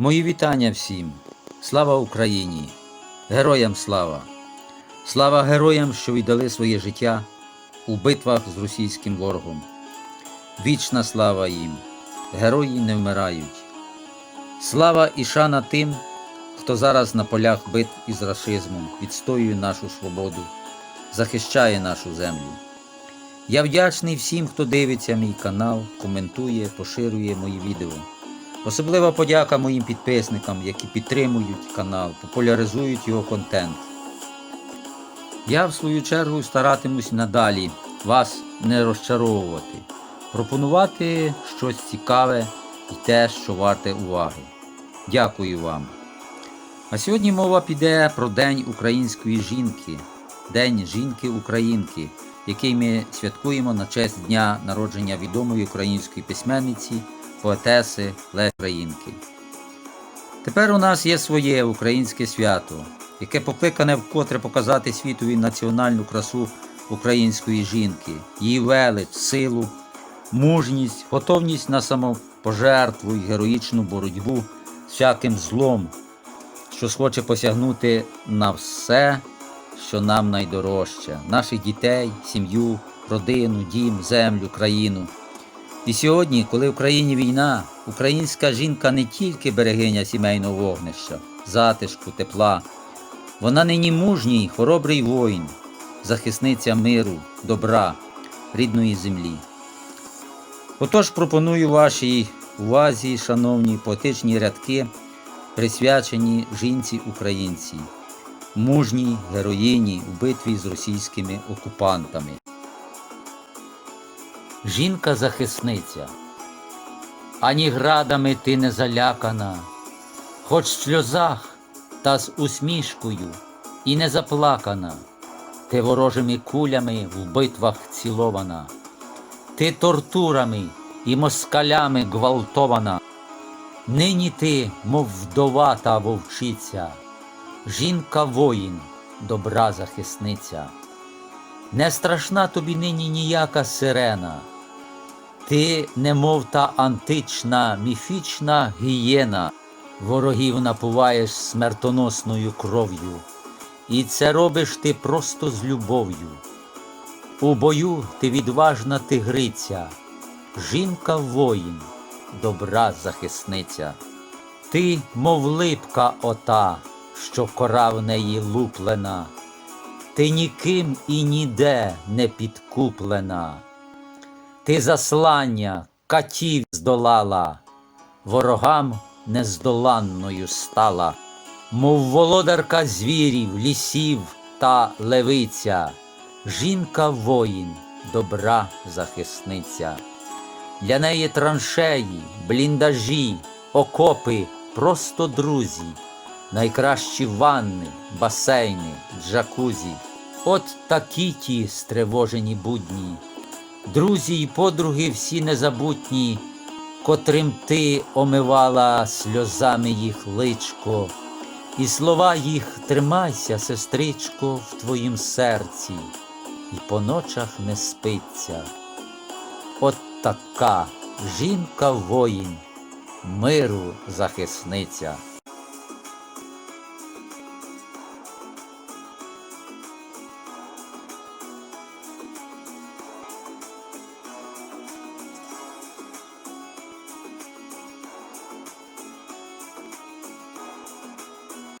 Мої вітання всім. Слава Україні! Героям слава! Слава героям, що віддали своє життя у битвах з російським ворогом. Вічна слава їм! Герої не вмирають. Слава і шана тим, хто зараз на полях битв із рашизмом відстоює нашу свободу, захищає нашу землю. Я вдячний всім, хто дивиться мій канал, коментує, поширює мої відео. Особлива подяка моїм підписникам, які підтримують канал, популяризують його контент. Я, в свою чергу, старатимусь надалі вас не розчаровувати, пропонувати щось цікаве і те, що варте уваги. Дякую вам. А сьогодні мова піде про День української жінки, День жінки-українки, який ми святкуємо на честь дня народження відомої української письменниці, поетеси Лесі Українки. Тепер у нас є своє українське свято, яке покликане вкотре показати світові національну красу української жінки, її велич, силу, мужність, готовність на самопожертву і героїчну боротьбу з всяким злом, що схоче посягнути на все, що нам найдорожче, наших дітей, сім'ю, родину, дім, землю, країну. І сьогодні, коли в країні війна, українська жінка не тільки берегиня сімейного вогнища, затишку, тепла, вона нині мужній, хоробрий воїн, захисниця миру, добра, рідної землі. Отож пропоную вашій увазі, шановні поетичні рядки, присвячені жінці українці, мужній героїні у битві з російськими окупантами. Жінка-захисниця, ані градами ти не залякана, хоч в сльозах та з усмішкою і не заплакана, ти ворожими кулями в битвах цілована, ти тортурами і москалями гвалтована. Нині ти, мов вдова та вовчиця, жінка воїн, добра захисниця. Не страшна тобі нині ніяка сирена, ти, немов та антична міфічна гієна, ворогів напуваєш смертоносною кров'ю, і це робиш ти просто з любов'ю. У бою ти відважна тигриця, жінка воїн, добра захисниця. Ти, мов липка ота, що кора в неї луплена, ти ніким і ніде не підкуплена. Ти заслання катів здолала, ворогам нездоланною стала, мов володарка звірів, лісів та левиця, жінка воїн, добра захисниця. Для неї траншеї, бліндажі, окопи, просто друзі, найкращі ванни, басейни, джакузі. От такі ті стривожені будні, друзі й подруги всі незабутні, котрим ти омивала сльозами їх личко, і слова їх тримайся, сестричко, в твоїм серці, і по ночах не спиться. От така жінка воїн, миру захисниця.